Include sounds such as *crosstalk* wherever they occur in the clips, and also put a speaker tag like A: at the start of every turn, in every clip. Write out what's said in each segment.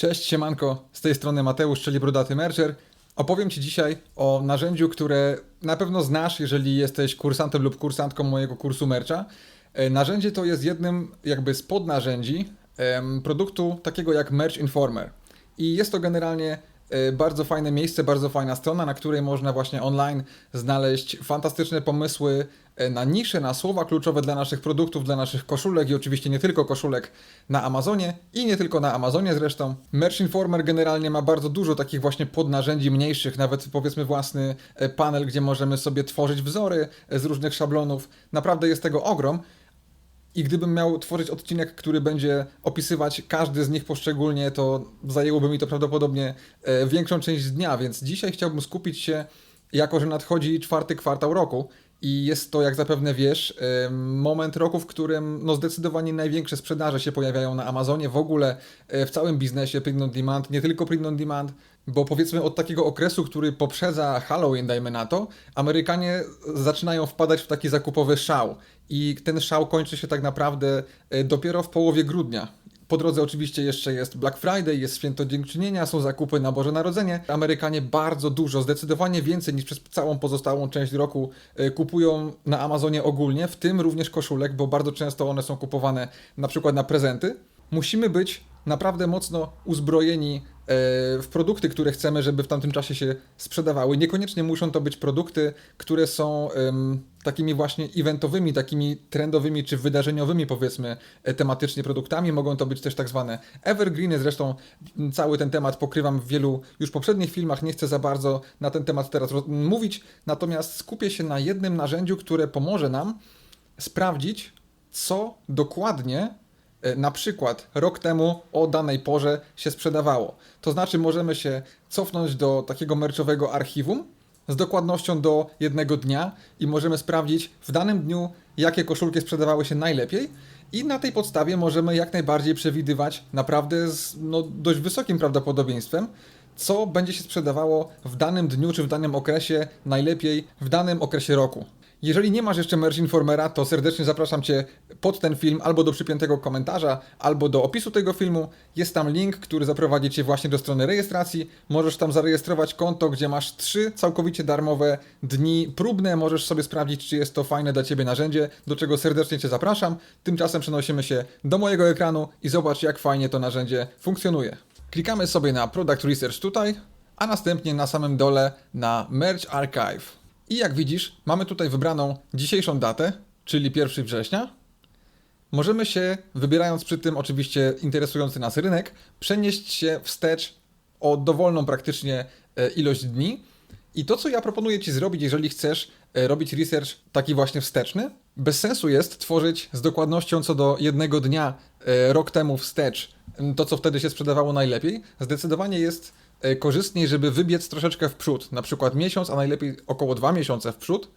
A: Cześć, siemanko, z tej strony Mateusz, czyli Brudaty Merger. Opowiem Ci dzisiaj o narzędziu, które na pewno znasz, jeżeli jesteś kursantem lub kursantką mojego kursu mercha. E, Narzędzie to jest jednym jakby z podnarzędzi produktu takiego jak Merch Informer. I jest to generalnie bardzo fajne miejsce, bardzo fajna strona, na której można właśnie online znaleźć fantastyczne pomysły e, na nisze, na słowa kluczowe dla naszych produktów, dla naszych koszulek i oczywiście nie tylko koszulek na Amazonie i nie tylko na Amazonie zresztą. Merch Informer generalnie ma bardzo dużo takich właśnie podnarzędzi mniejszych, nawet powiedzmy własny e, panel, gdzie możemy sobie tworzyć wzory e, z różnych szablonów. Naprawdę jest tego ogrom. I gdybym miał tworzyć odcinek, który będzie opisywać każdy z nich poszczególnie, to zajęłoby mi to prawdopodobnie e, większą część dnia, więc dzisiaj chciałbym skupić się, jako że nadchodzi czwarty kwartał roku i jest to, jak zapewne wiesz, e, moment roku, w którym no zdecydowanie największe sprzedaże się pojawiają na Amazonie, w ogóle e, w całym biznesie print on demand, nie tylko print on demand, bo powiedzmy od takiego okresu, który poprzedza Halloween, dajmy na to, Amerykanie zaczynają wpadać w taki zakupowy szał. I ten szał kończy się tak naprawdę e, dopiero w połowie grudnia. Po drodze oczywiście jeszcze jest Black Friday, jest święto dziękczynienia, są zakupy na Boże Narodzenie. Amerykanie bardzo dużo, zdecydowanie więcej niż przez całą pozostałą część roku e, kupują na Amazonie ogólnie, w tym również koszulek, bo bardzo często one są kupowane na przykład na prezenty. Musimy być naprawdę mocno uzbrojeni w produkty, które chcemy, żeby w tamtym czasie się sprzedawały. Niekoniecznie muszą to być produkty, które są takimi właśnie eventowymi, takimi trendowymi czy wydarzeniowymi, powiedzmy, e, tematycznie produktami. Mogą to być też tak zwane evergreeny. Zresztą cały ten temat pokrywam w wielu już poprzednich filmach. Nie chcę za bardzo na ten temat teraz mówić, natomiast skupię się na jednym narzędziu, które pomoże nam sprawdzić, co dokładnie na przykład rok temu o danej porze się sprzedawało. To znaczy możemy się cofnąć do takiego merczowego archiwum z dokładnością do jednego dnia i możemy sprawdzić w danym dniu, jakie koszulki sprzedawały się najlepiej i na tej podstawie możemy jak najbardziej przewidywać naprawdę z no, dość wysokim prawdopodobieństwem, co będzie się sprzedawało w danym dniu czy w danym okresie najlepiej w danym okresie roku. Jeżeli nie masz jeszcze Merch Informera, to serdecznie zapraszam Cię pod ten film albo do przypiętego komentarza, albo do opisu tego filmu. Jest tam link, który zaprowadzi Cię właśnie do strony rejestracji. Możesz tam zarejestrować konto, gdzie masz trzy całkowicie darmowe dni próbne. Możesz sobie sprawdzić, czy jest to fajne dla Ciebie narzędzie, do czego serdecznie Cię zapraszam. Tymczasem przenosimy się do mojego ekranu i zobacz, jak fajnie to narzędzie funkcjonuje. Klikamy sobie na Product Research tutaj, a następnie na samym dole na Merch Archive. I jak widzisz, mamy tutaj wybraną dzisiejszą datę, czyli 1 września. Możemy się, wybierając przy tym oczywiście interesujący nas rynek, przenieść się wstecz o dowolną praktycznie e, ilość dni. I to, co ja proponuję Ci zrobić, jeżeli chcesz e, robić research taki właśnie wsteczny, bez sensu jest tworzyć z dokładnością co do jednego dnia e, rok temu wstecz to, co wtedy się sprzedawało najlepiej. Zdecydowanie jest korzystniej, żeby wybiec troszeczkę w przód, na przykład miesiąc, a najlepiej około dwa miesiące w przód,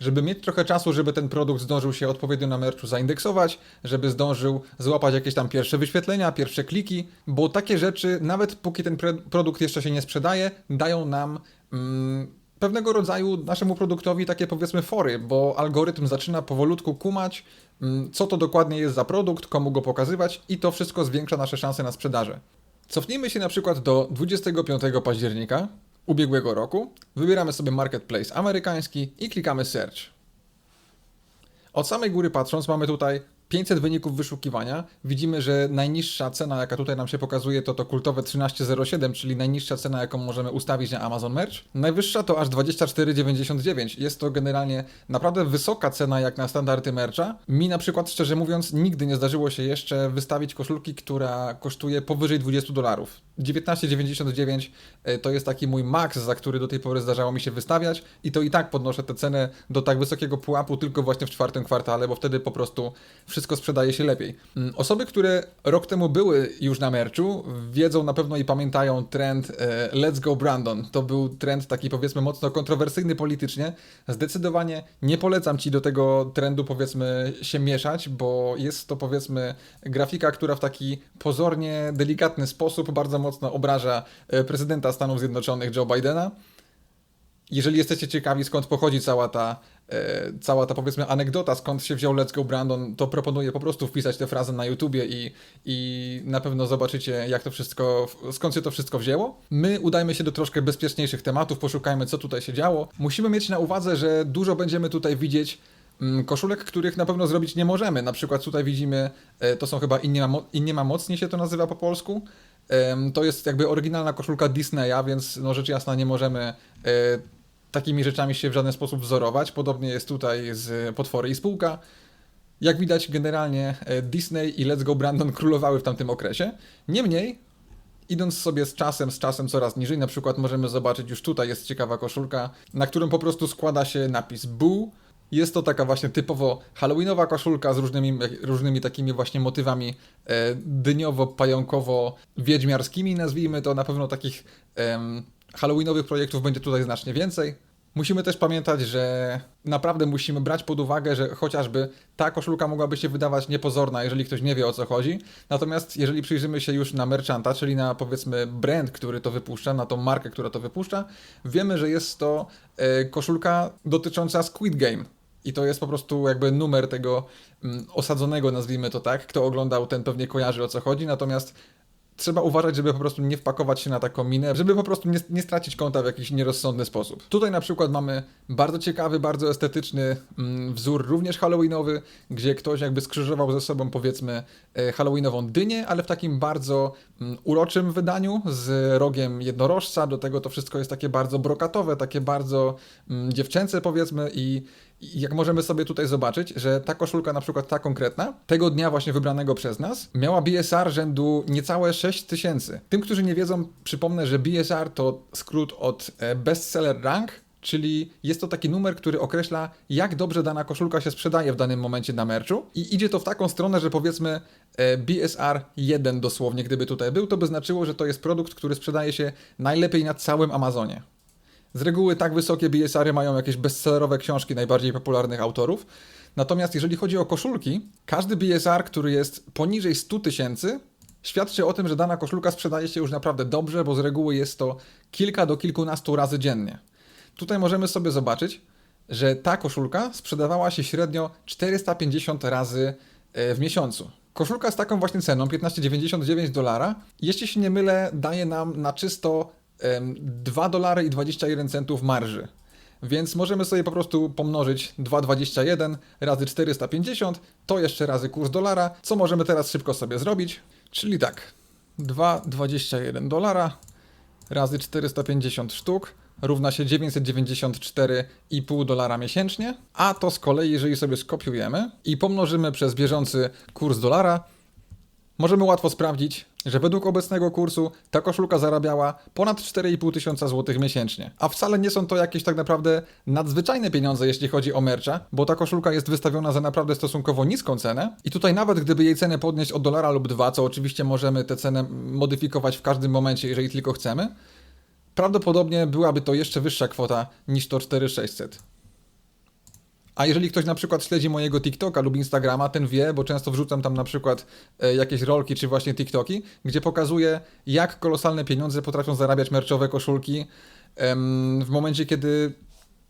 A: żeby mieć trochę czasu, żeby ten produkt zdążył się odpowiednio na merchu zaindeksować, żeby zdążył złapać jakieś tam pierwsze wyświetlenia, pierwsze kliki, bo takie rzeczy, nawet póki ten produkt jeszcze się nie sprzedaje, dają nam mm, pewnego rodzaju naszemu produktowi takie powiedzmy fory, bo algorytm zaczyna powolutku kumać, mm, co to dokładnie jest za produkt, komu go pokazywać i to wszystko zwiększa nasze szanse na sprzedaży. Cofnijmy się na przykład do 25 października ubiegłego roku, wybieramy sobie marketplace amerykański i klikamy search. Od samej góry patrząc, mamy tutaj 500 wyników wyszukiwania. Widzimy, że najniższa cena, jaka tutaj nam się pokazuje, to to kultowe 13,07, czyli najniższa cena, jaką możemy ustawić na Amazon Merch. Najwyższa to aż 24,99. Jest to generalnie naprawdę wysoka cena jak na standardy mercha. Mi na przykład, szczerze mówiąc, nigdy nie zdarzyło się jeszcze wystawić koszulki, która kosztuje powyżej 20 dolarów. 19,99 e, to jest taki mój maks, za który do tej pory zdarzało mi się wystawiać i to i tak podnoszę tę cenę do tak wysokiego pułapu tylko właśnie w czwartym kwartale, bo wtedy po prostu wszystko sprzedaje się lepiej. Mm, Osoby, które rok temu były już na merchu, wiedzą na pewno i pamiętają trend e, Let's Go Brandon. To był trend taki powiedzmy mocno kontrowersyjny politycznie. Zdecydowanie nie polecam Ci do tego trendu powiedzmy się mieszać, bo jest to powiedzmy grafika, która w taki pozornie delikatny sposób bardzo mocno obraża e, prezydenta Stanów Zjednoczonych Joe Bidena. Jeżeli jesteście ciekawi, skąd pochodzi cała ta, cała ta powiedzmy anegdota, skąd się wziął Let's Go Brandon, to proponuję po prostu wpisać tę frazę na YouTubie i, i na pewno zobaczycie, jak to wszystko, skąd się to wszystko wzięło. My udajmy się do troszkę bezpieczniejszych tematów, poszukajmy, co tutaj się działo. Musimy mieć na uwadze, że dużo będziemy tutaj widzieć mm, koszulek, których na pewno zrobić nie możemy. Na przykład tutaj widzimy, e, to są chyba inni ma, inni ma mocniej się to nazywa po polsku. To jest jakby oryginalna koszulka Disneya, więc no rzecz jasna nie możemy e, takimi rzeczami się w żaden sposób wzorować. Podobnie jest tutaj z Potwory i Spółka. Jak widać, generalnie e, Disney i Let's Go Brandon *laughs* królowały w tamtym okresie. Niemniej, idąc sobie z czasem, z czasem coraz niżej, na przykład możemy zobaczyć, już tutaj jest ciekawa koszulka, na którym po prostu składa się napis Boo. Jest to taka właśnie typowo halloweenowa koszulka z różnymi, różnymi takimi właśnie motywami e, dyniowo-pająkowo-wiedźmiarskimi, nazwijmy to. Na pewno takich em, halloweenowych projektów będzie tutaj znacznie więcej. Musimy też pamiętać, że naprawdę musimy brać pod uwagę, że chociażby ta koszulka mogłaby się wydawać niepozorna, jeżeli ktoś nie wie o co chodzi. Natomiast jeżeli przyjrzymy się już na merchanta, czyli na powiedzmy brand, który to wypuszcza, na tą markę, która to wypuszcza, wiemy, że jest to e, koszulka dotycząca Squid Game. I to jest po prostu jakby numer tego mm, osadzonego, nazwijmy to tak. Kto oglądał, ten pewnie kojarzy o co chodzi. Natomiast trzeba uważać, żeby po prostu nie wpakować się na taką minę, żeby po prostu nie, nie stracić konta w jakiś nierozsądny sposób. Tutaj na przykład mamy bardzo ciekawy, bardzo estetyczny mm, wzór, również halloweenowy, gdzie ktoś jakby skrzyżował ze sobą powiedzmy e, halloweenową dynię, ale w takim bardzo mm, uroczym wydaniu z rogiem jednorożca. Do tego to wszystko jest takie bardzo brokatowe, takie bardzo mm, dziewczęce powiedzmy i jak możemy sobie tutaj zobaczyć, że ta koszulka, na przykład ta konkretna, tego dnia właśnie wybranego przez nas, miała BSR rzędu niecałe 6 tysięcy. Tym, którzy nie wiedzą, przypomnę, że BSR to skrót od e, Bestseller Rank, czyli jest to taki numer, który określa, jak dobrze dana koszulka się sprzedaje w danym momencie na merchu. I idzie to w taką stronę, że powiedzmy e, BSR 1 dosłownie, gdyby tutaj był, to by znaczyło, że to jest produkt, który sprzedaje się najlepiej na całym Amazonie. Z reguły tak wysokie BSR-y mają jakieś bestsellerowe książki najbardziej popularnych autorów. Natomiast jeżeli chodzi o koszulki, każdy BSR, który jest poniżej 100 tysięcy, świadczy o tym, że dana koszulka sprzedaje się już naprawdę dobrze, bo z reguły jest to kilka do kilkunastu razy dziennie. Tutaj możemy sobie zobaczyć, że ta koszulka sprzedawała się średnio 450 razy e, w miesiącu. Koszulka z taką właśnie ceną, 15,99 dolara, jeśli się nie mylę, daje nam na czysto 2 dolary i 21 centów marży. Więc możemy sobie po prostu pomnożyć 2,21 razy 450, to jeszcze razy kurs dolara, co możemy teraz szybko sobie zrobić. Czyli tak, 2,21 razy 450 sztuk równa się 994,5 dolara miesięcznie, a to z kolei, jeżeli sobie skopiujemy i pomnożymy przez bieżący kurs dolara, możemy łatwo sprawdzić, że według obecnego kursu ta koszulka zarabiała ponad 4,5 tysiąca złotych miesięcznie. A wcale nie są to jakieś tak naprawdę nadzwyczajne pieniądze, jeśli chodzi o mercha, bo ta koszulka jest wystawiona za naprawdę stosunkowo niską cenę. I tutaj nawet gdyby jej cenę podnieść o dolara lub dwa, co oczywiście możemy tę cenę modyfikować w każdym momencie, jeżeli tylko chcemy, prawdopodobnie byłaby to jeszcze wyższa kwota niż to 4600. A jeżeli ktoś na przykład śledzi mojego TikToka lub Instagrama, ten wie, bo często wrzucam tam na przykład e, jakieś rolki czy właśnie TikToki, gdzie pokazuję, jak kolosalne pieniądze potrafią zarabiać merczowe koszulki w momencie, kiedy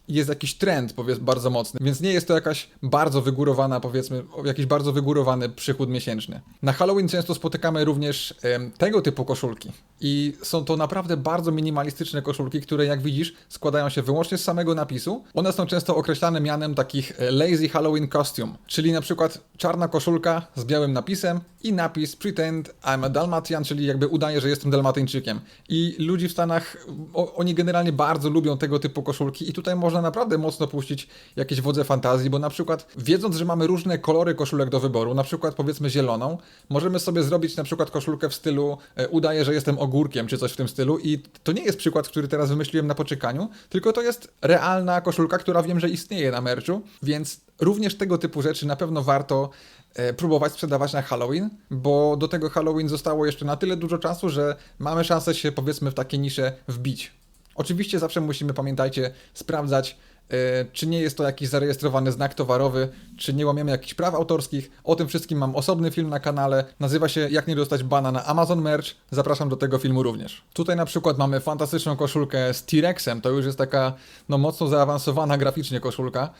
A: jest jakiś trend, powiedzmy, bardzo mocny, więc nie jest to jakaś bardzo wygórowana, powiedzmy, jakiś bardzo wygórowany przychód miesięczny. Na Halloween często spotykamy również tego typu koszulki i są to naprawdę bardzo minimalistyczne koszulki, które jak widzisz składają się wyłącznie z samego napisu. One są często określane mianem takich e, lazy Halloween costume, czyli na przykład czarna koszulka z białym napisem i napis pretend I'm a Dalmatian, czyli jakby udaje, że jestem Dalmatyńczykiem. I ludzi w Stanach, o, oni generalnie bardzo lubią tego typu koszulki i tutaj można naprawdę mocno puścić jakieś wodze fantazji, bo na przykład wiedząc, że mamy różne kolory koszulek do wyboru, na przykład powiedzmy zieloną, możemy sobie zrobić na przykład koszulkę w stylu e, udaje, że jestem ogórkiem, czy coś w tym stylu i to nie jest przykład, który teraz wymyśliłem na poczekaniu, tylko to jest realna koszulka, która wiem, że istnieje na merchu, więc również tego typu rzeczy na pewno warto e, próbować sprzedawać na Halloween, bo do tego Halloween zostało jeszcze na tyle dużo czasu, że mamy szansę się powiedzmy w takie nisze wbić. Oczywiście zawsze musimy, pamiętajcie, sprawdzać e, czy nie jest to jakiś zarejestrowany znak towarowy, czy nie łamiemy jakichś praw autorskich. O tym wszystkim mam osobny film na kanale. Nazywa się Jak nie dostać bana na Amazon Merch. Zapraszam do tego filmu również. Tutaj na przykład mamy fantastyczną koszulkę z T-Rexem. To już jest taka no, mocno zaawansowana graficznie koszulka.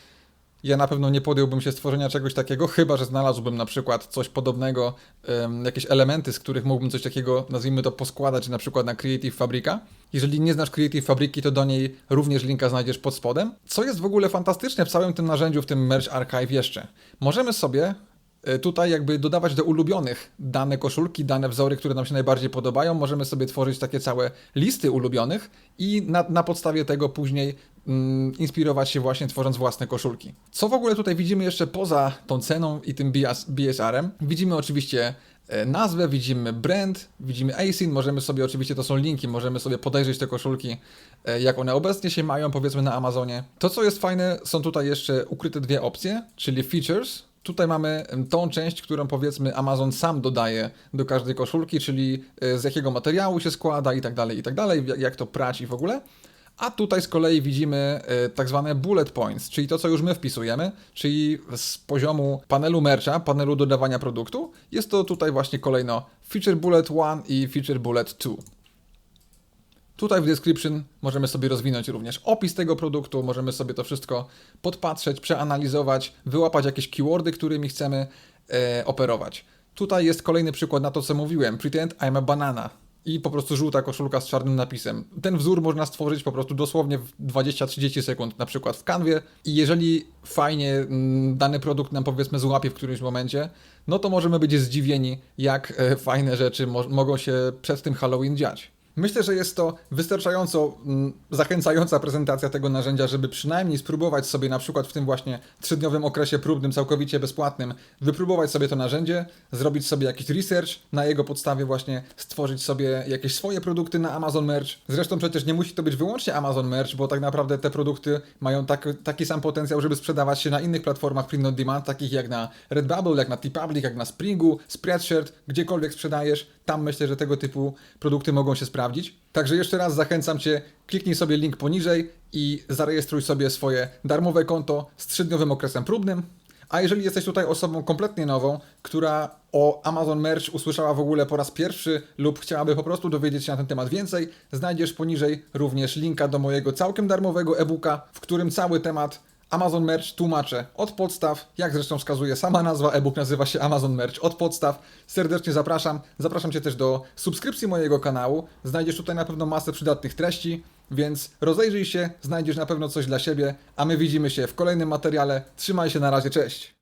A: Ja na pewno nie podjąłbym się stworzenia czegoś takiego, chyba że znalazłbym na przykład coś podobnego, jakieś elementy, z których mógłbym coś takiego, nazwijmy to, poskładać na przykład na Creative Fabrica. Jeżeli nie znasz Creative Fabriki, to do niej również linka znajdziesz pod spodem. Co jest w ogóle fantastyczne w całym tym narzędziu, w tym Merge Archive jeszcze. Możemy sobie e, tutaj jakby dodawać do ulubionych dane koszulki, dane wzory, które nam się najbardziej podobają. Możemy sobie tworzyć takie całe listy ulubionych i na, na podstawie tego później inspirować się właśnie tworząc własne koszulki. Co w ogóle tutaj widzimy jeszcze poza tą ceną i tym BS, BSR-em? Widzimy oczywiście e, nazwę, widzimy brand, widzimy ASIN, możemy sobie, oczywiście to są linki, możemy sobie podejrzeć te koszulki, e, jak one obecnie się mają, powiedzmy na Amazonie. To, co jest fajne, są tutaj jeszcze ukryte dwie opcje, czyli features. Tutaj mamy tą część, którą powiedzmy Amazon sam dodaje do każdej koszulki, czyli e, z jakiego materiału się składa i tak dalej, i tak dalej, jak to prać i w ogóle. A tutaj z kolei widzimy e, tak zwane bullet points, czyli to, co już my wpisujemy, czyli z poziomu panelu mercha, panelu dodawania produktu. Jest to tutaj właśnie kolejno feature bullet 1 i feature bullet 2. Tutaj w description możemy sobie rozwinąć również opis tego produktu, możemy sobie to wszystko podpatrzeć, przeanalizować, wyłapać jakieś keywordy, którymi chcemy e, operować. Tutaj jest kolejny przykład na to, co mówiłem. Pretend I'm a banana. I po prostu żółta koszulka z czarnym napisem. Ten wzór można stworzyć po prostu dosłownie w 20-30 sekund, na przykład w kanwie. I jeżeli fajnie mm, dany produkt nam powiedzmy złapie w którymś momencie, no to możemy być zdziwieni, jak e, fajne rzeczy mo- mogą się przed tym Halloween dziać. Myślę, że jest to wystarczająco mm, zachęcająca prezentacja tego narzędzia, żeby przynajmniej spróbować sobie na przykład w tym właśnie trzydniowym okresie próbnym, całkowicie bezpłatnym, wypróbować sobie to narzędzie, zrobić sobie jakiś research, na jego podstawie właśnie stworzyć sobie jakieś swoje produkty na Amazon Merch. Zresztą przecież nie musi to być wyłącznie Amazon Merch, bo tak naprawdę te produkty mają tak, taki sam potencjał, żeby sprzedawać się na innych platformach print on demand, takich jak na Redbubble, jak na TeePublic, jak na Springu, Spreadshirt, gdziekolwiek sprzedajesz, tam myślę, że tego typu produkty mogą się sprawdzić. Także jeszcze raz zachęcam Cię, kliknij sobie link poniżej i zarejestruj sobie swoje darmowe konto z trzydniowym okresem próbnym. A jeżeli jesteś tutaj osobą kompletnie nową, która o Amazon Merch usłyszała w ogóle po raz pierwszy lub chciałaby po prostu dowiedzieć się na ten temat więcej, znajdziesz poniżej również linka do mojego całkiem darmowego e-booka, w którym cały temat Amazon Merch tłumaczę od podstaw, jak zresztą wskazuje sama nazwa, e-book nazywa się Amazon Merch od podstaw. Serdecznie zapraszam. Zapraszam Cię też do subskrypcji mojego kanału. Znajdziesz tutaj na pewno masę przydatnych treści, więc rozejrzyj się, znajdziesz na pewno coś dla siebie, a my widzimy się w kolejnym materiale. Trzymaj się, na razie, cześć!